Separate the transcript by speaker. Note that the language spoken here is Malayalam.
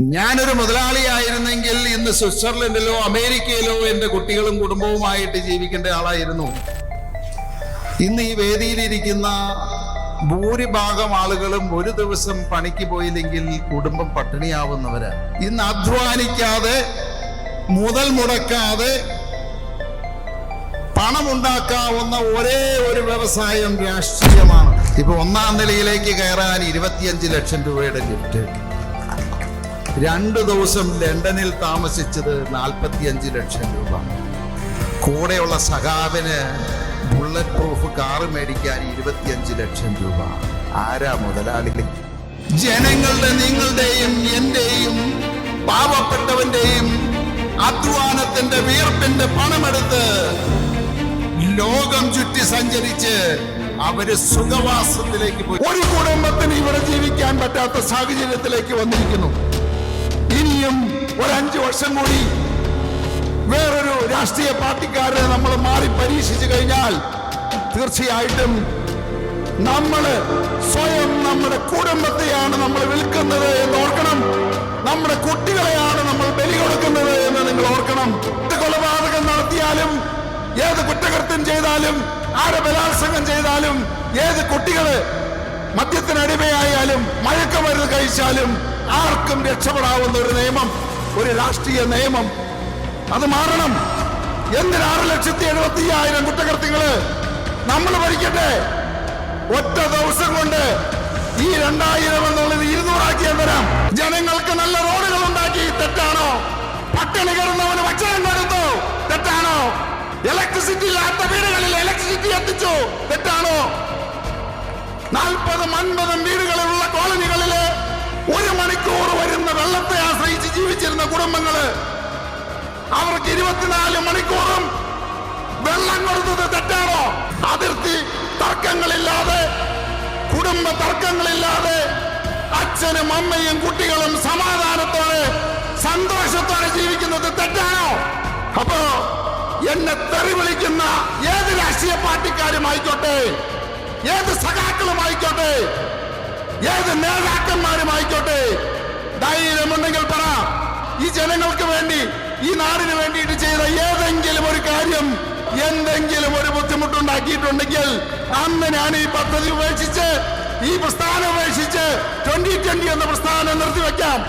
Speaker 1: ഞാനൊരു മുതലാളിയായിരുന്നെങ്കിൽ ഇന്ന് സ്വിറ്റ്സർലൻഡിലോ അമേരിക്കയിലോ എന്റെ കുട്ടികളും കുടുംബവുമായിട്ട് ജീവിക്കേണ്ട ആളായിരുന്നു. ഇന്ന് ഈ വേദിയിലിരിക്കുന്ന ഭൂരിഭാഗം ആളുകളും ഒരു ദിവസം പണിക്ക് പോയില്ലെങ്കിൽ കുടുംബം പട്ടിണിയാവുന്നവര്. ഇന്ന് അധ്വാനിക്കാതെ മുതൽ മുടക്കാതെ പണമുണ്ടാക്കാവുന്ന ഒരേ ഒരു വ്യവസായം രാഷ്ട്രീയമാണ്. ഇപ്പൊ ഒന്നാം നിലയിലേക്ക് കയറാൻ ഇരുപത്തിയഞ്ച് ലക്ഷം രൂപയുടെ ഗിഫ്റ്റ് രണ്ടു ദിവസം ലണ്ടനിൽ താമസിച്ചത് നാൽപ്പത്തിയഞ്ച് ലക്ഷം രൂപ. കൂടെയുള്ള സഖാവിന് ബുള്ളറ്റ് പ്രൂഫ് കാറ് മേടിക്കാൻ ഇരുപത്തിയഞ്ച് ലക്ഷം രൂപ. ആരാ മുതലാളി? ജനങ്ങളുടെ നിങ്ങളുടെയും എന്റെയും പാവപ്പെട്ടവന്റെയും അധ്വാനത്തിന്റെ വീർപ്പിന്റെ പണമെടുത്ത് ലോകം ചുറ്റി സഞ്ചരിച്ച് അവർ സുഖവാസത്തിലേക്ക് പോയി. ഒരു കുടുംബത്തിന് ഇവിടെ ജീവിക്കാൻ പറ്റാത്ത സാഹചര്യത്തിലേക്ക് വന്നിരിക്കുന്നു. ഒരു അഞ്ച് വർഷം കൂടി വേറൊരു രാഷ്ട്രീയ പാർട്ടിക്കാരെ നമ്മൾ മാറി പരീക്ഷിച്ചു കഴിഞ്ഞാൽ തീർച്ചയായിട്ടും നമ്മൾ സ്വയം നമ്മുടെ കുടുംബത്തെയാണ് നമ്മൾ വിൽക്കുന്നത് എന്ന് ഓർക്കണം. നമ്മുടെ കുട്ടികളെയാണ് നമ്മൾ ബലി കൊടുക്കുന്നത് എന്ന് നിങ്ങൾ ഓർക്കണം. കൊലപാതകം നടത്തിയാലും ഏത് കുറ്റകൃത്യം ചെയ്താലും ആരെ ബലാത്സംഗം ചെയ്താലും ഏത് കുട്ടികൾ മദ്യത്തിനടിമയായാലും മയക്കമരുന്ന് കഴിച്ചാലും ആർക്കും രക്ഷപ്പെടാവുന്ന ഒരു നിയമം ഒരു രാഷ്ട്രീയ നിയമം. അത് മാറണം. എന്തിന് ആറ് ലക്ഷത്തി എഴുപത്തി അയ്യായിരം കുറ്റകൃത്യങ്ങൾ നമ്മൾ ഭരിക്കട്ടെ? ഒറ്റ ദിവസം കൊണ്ട് ഈ രണ്ടായിരം എന്നുള്ളത് ഇരുന്നൂറാക്കി വരാം ജനങ്ങൾക്ക് നല്ല റോഡുകൾ ഉണ്ടാക്കി. തെറ്റാണോ? പട്ടിണി കിടന്നവന് ഭക്ഷണം കൊടുത്തു തെറ്റാണോ? ഇലക്ട്രിസിറ്റി ഇല്ലാത്ത വീടുകളിൽ ഇലക്ട്രിസിറ്റി എത്തിച്ചു. തെറ്റാണോ? നാൽപ്പതും അൻപതും മണിക്കൂർ വരുന്ന വെള്ളത്തെ ആശ്രയിച്ച് ജീവിച്ചിരുന്ന കുടുംബങ്ങൾ അവർക്ക് ഇരുപത്തിനാല് മണിക്കൂറും വെള്ളം കൊടുത്തത് തെറ്റാണോ? അതിർത്തി തർക്കങ്ങളില്ലാതെ കുടുംബ തർക്കങ്ങളില്ലാതെ അച്ഛനും അമ്മയും കുട്ടികളും സമാധാനത്തോടെ സന്തോഷത്തോടെ ജീവിക്കുന്നത് തെറ്റാണോ? അപ്പോ എന്നെ തെറി വിളിക്കുന്ന ഏത് രാഷ്ട്രീയ പാർട്ടിക്കാരും പാർട്ടിക്കാരുമായിക്കോട്ടെ ഏത് സഖാക്കളുമായിക്കോട്ടെ ഏത് നേതാക്കന്മാരുമായിക്കോട്ടെ ധൈര്യമുണ്ടെങ്കിൽ പറ. ഈ ജനങ്ങൾക്ക് വേണ്ടി ഈ നാടിന് വേണ്ടിയിട്ട് ചെയ്ത ഏതെങ്കിലും ഒരു കാര്യം എന്തെങ്കിലും ഒരു ബുദ്ധിമുട്ടുണ്ടാക്കിയിട്ടുണ്ടെങ്കിൽ അന്ന് ഞാൻ ഈ പദ്ധതി ഉപേക്ഷിച്ച് ഈ പ്രസ്ഥാനം ഉപേക്ഷിച്ച് ട്വന്റി ട്വന്റി എന്ന പ്രസ്ഥാനം നിർത്തിവെക്കാം.